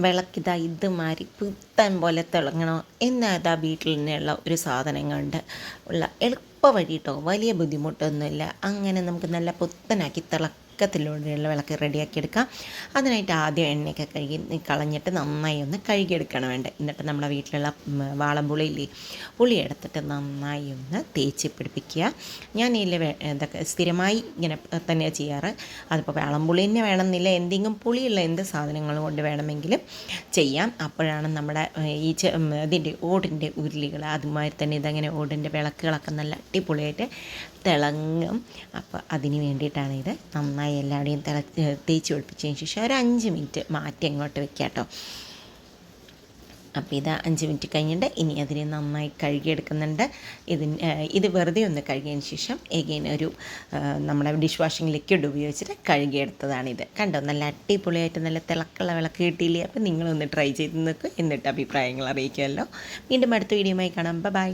വിളക്കിതാ ഇതുമാതിരി പുത്തൻ പോലെ തിളങ്ങണോ. എന്നതാ വീട്ടിൽ തന്നെയുള്ള ഒരു സാധനങ്ങളുണ്ട്. ഉള്ള എളുപ്പ വഴി കേട്ടോ വലിയ ബുദ്ധിമുട്ടൊന്നുമില്ല. അങ്ങനെ നമുക്ക് നല്ല പുത്തനാക്കി തിളക്കത്തിലൂടെയുള്ള വിളക്ക് റെഡിയാക്കി എടുക്കാം അതിനായിട്ട് ആദ്യം എണ്ണയൊക്കെ കഴുകി കളഞ്ഞിട്ട് നന്നായി ഒന്ന് കഴുകിയെടുക്കണം വേണ്ടത് എന്നിട്ട് നമ്മുടെ വീട്ടിലുള്ള ഉം, വാളംപുളിയില്ലേ പുളി എടുത്തിട്ട് നന്നായി ഒന്ന് തേച്ച് പിടിപ്പിക്കുക. ഞാൻ ഇതിൽ ഇതൊക്കെ സ്ഥിരമായി ഇങ്ങനെ തന്നെ ചെയ്യാറ്. അതിപ്പോൾ വാളമ്പുളി തന്നെ വേണമെന്നില്ല. എന്തെങ്കിലും പുളിയുള്ള എന്ത് സാധനങ്ങൾ കൊണ്ട് വേണമെങ്കിലും ചെയ്യാം. അപ്പോഴാണ് നമ്മുടെ ഈ ഇതിന്റെ ഓടിന്റെ ഉരുളികൾ അതുമാതിരി തന്നെ ഇതങ്ങനെ ഓടിന്റെ വിളക്കുകളൊക്കെ നല്ല അടിപൊളിയായിട്ട് തിളങ്ങും. അപ്പോൾ അതിന് വേണ്ടിയിട്ടാണ് ഇത് നന്നായി എല്ലാവരുടെയും തിള തേച്ച് ഒളിപ്പിച്ചതിന് ശേഷം ഒരു അഞ്ച് മിനിറ്റ് മാറ്റി അങ്ങോട്ട് വെക്കാം കേട്ടോ. അപ്പോൾ ഇത് അഞ്ച് മിനിറ്റ് കഴിഞ്ഞിട്ട് ഇനി അതിനെ നന്നായി കഴുകിയെടുക്കുന്നുണ്ട്. ഇതിന് ഇത് വെറുതെ ഒന്ന് കഴുകിയതിന് ശേഷം എഗെയിൻ ഒരു നമ്മുടെ ഡിഷ് വാഷിംഗ് ലിക്വിഡ് ഉപയോഗിച്ചിട്ട് കഴുകിയെടുത്തതാണിത്. കണ്ടോ? നല്ല അടിപൊളിയായിട്ട് നല്ല തിളക്കുള്ള വിളക്ക് കിട്ടിയില്ലേ? അപ്പോൾ നിങ്ങളൊന്ന് ട്രൈ ചെയ്ത് നോക്കുക എന്നിട്ട് അഭിപ്രായങ്ങൾ അറിയിക്കുമല്ലോ. വീണ്ടും അടുത്ത വീഡിയോയുമായി കാണാം. ബൈ